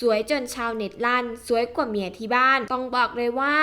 สวยจนชาวเน็ตลั่น สวยกว่าเมียที่บ้าน ต้องบอกเลยว่า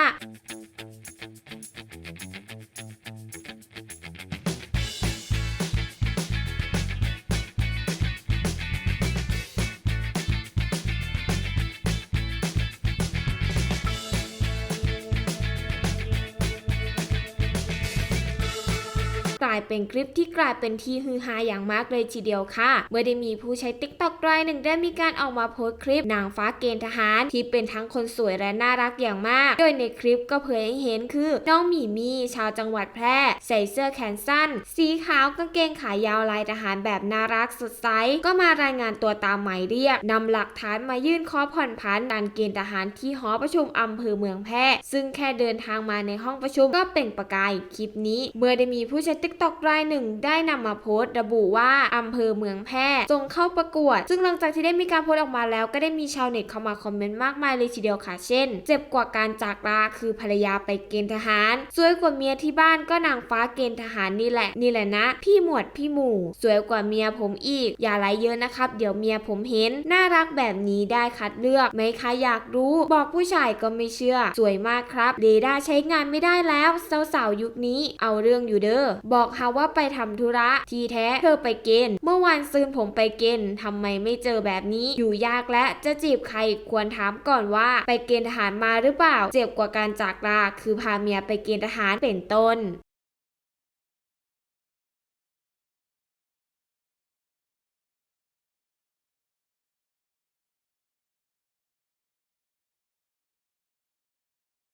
กลายเป็นคลิปที่กลายเป็นที่ฮือฮาอย่างมากเลยทีเดียวค่ะ เมื่อได้มีผู้ใช้ t ิ k t o k รายหนึ่งได้มีการออกมาโพสต์คลิปนางฟ้าเกณฑ์ทหารที่เป็นทั้งคนสวยและน่ารักอย่างมาก โดยในคลิปก็เผยให้เห็นคือ น้องหมีมีชาวจังหวัดแพร่ ใส่เสื้อแขนสั้น สีขาวกางเกงขายาวลายทหารแบบน่ารักสดใสก็มารายงานตัวตามหมายเรียกนำหลักฐานมายื่นขอผ่อนผันการเกณฑ์ทหารที่หอประชุมอำเภอเมืองแพร่ ซึ่งแค่เดินทางมาในห้องประชุมก็เป็นประกายคลิปนี้ เมื่อได้มีผู้ใช้ t ิ k t o k รายหนึ่งได้นำมาโพสต์ ระบุว่าอำเภอเมืองแพร่จงเข้าประกวด ซึ่งหลังจากที่ได้มีการโพสต์ออกมาแล้ว ก็ได้มีชาวเน็ตเข้ามาคอมเมนต์มากมายเลยทีเดียวค่ะ เช่น เจ็บกว่าการจากลาคือภรรยาไปเกณฑ์ทหาร สวยกว่าเมียที่บ้านก็นางฟ้าเกณฑ์ทหารนี่แหละ นี่แหละนะ พี่หมวดพี่หมู่ สวยกว่าเมียผมอีก อย่าไลเยอะนะครับ เดี๋ยวเมียผมเห็น น่ารักแบบนี้ได้คัดเลือกไหมคะอยากรู้ บอกผู้ชายก็ไม่เชื่อ สวยมากครับเรดาใช้งานไม่ได้แล้วสาวๆยุคนี้ เอาเรื่องอยู่เด้อบอกอกค่ะว่าไปทำธุระทีแท้เธอไปเกณฑ์เมื่อวานซืนผมไปเกณฑ์ทำไมไม่เจอแบบนี้อยู่ยากและจะจีบใครควรถามก่อนว่า ไปเกณฑ์ทหารมาหรือเปล่า เจ็บกว่าการจากลาคือพาเมียไปเกณฑ์ทหารเป็นต้น